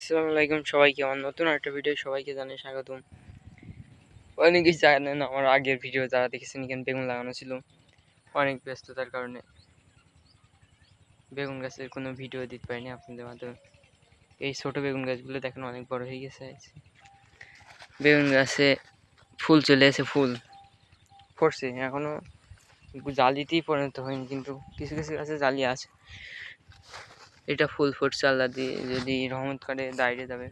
আসসালামু আলাইকুম, সবাইকে আমার নতুন একটা ভিডিও সবাইকে জানাই স্বাগতম। অনেকেই জানেন, আমার আগের ভিডিও যারা দেখেছেন, এখানে বেগুন লাগানো ছিল। অনেক ব্যস্ততার কারণে বেগুন গাছের কোনো ভিডিও দিতে পারিনি আপনাদের মাধ্যমে। এই ছোট বেগুন গাছগুলো দেখেন অনেক বড় হয়ে গেছে বেগুন গাছে ফুল চলে এসে ফুল ফুটছে এখনও জালিতেই পরিণত হয়নি, কিন্তু কিছু কিছু গাছে জালি আছে। এটা ফুল ফুটছে, আল্লাহ দিয়ে যদি রহমত করে দাঁড়িয়ে যাবে।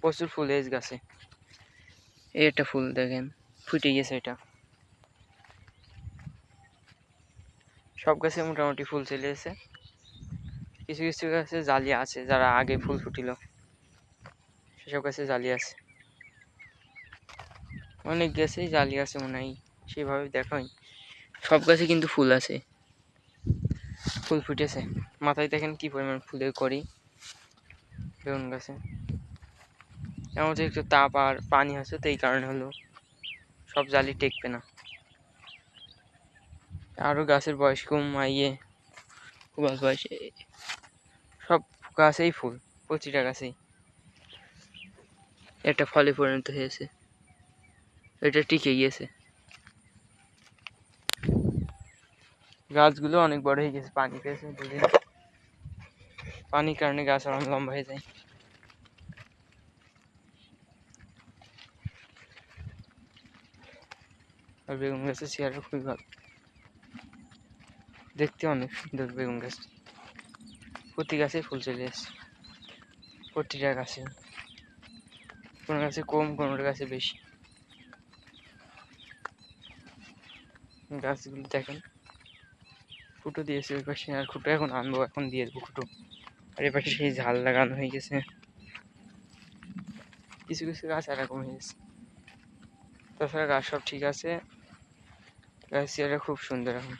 প্রচুর ফুল এস গাছে। একটা ফুল দেখেন, ফুটে গেছে এটা। সব গাছে মোটামুটি ফুল চলে এসে কিছু কিছু গাছে জালি আছে, যারা আগে ফুল ফুটিল। সেসব গাছে জালি আছে। অনেক গাছেই জালি আছে মনে হয় সেভাবে দেখাই। সব গাছে কিন্তু ফুল আছে। ফুল ফুটেছে। মাথায় দেখেন কি পরিমাণ ফুলের করি বেগুন গাছে। এমন একটু তাপ আর পানি আছে, তো এই কারণে হলো সব জালি টেকবে না। আরও গাছের বয়স কম ইয়ে গাছ বয়স, সব গাছেই ফুল, প্রতিটা গাছেই। একটা ফলে পরিণত হয়েছে। এটা টিকে গিয়েছে। গাছগুলো অনেক বড় হয়ে গেছে, পানি পেয়েছে দুদিন। পানির কারণে গাছ অনেক লম্বা হয়ে যায়। আর বেগুন গাছের চেয়ারটা খুবই ভালো। দেখতে অনেক সুন্দর বেগুন গাছ। প্রতি গাছে ফুল চলে এসছে প্রতিটা গাছে। কোনো গাছে কম, কোনো গাছে বেশি। গাছগুলো দেখেন। ফুটো দিয়েছে ওই পাশে, আর ফুটো এখন আনব, এখন দিয়ে দেবো ফুটো আর এপাশে সেই ঝাল লাগানো হয়ে গেছে। কিছু কিছু গাছ এরকম হয়ে গেছে। তাছাড়া গাছ সব ঠিক আছে। গাছ খুব সুন্দর এখন।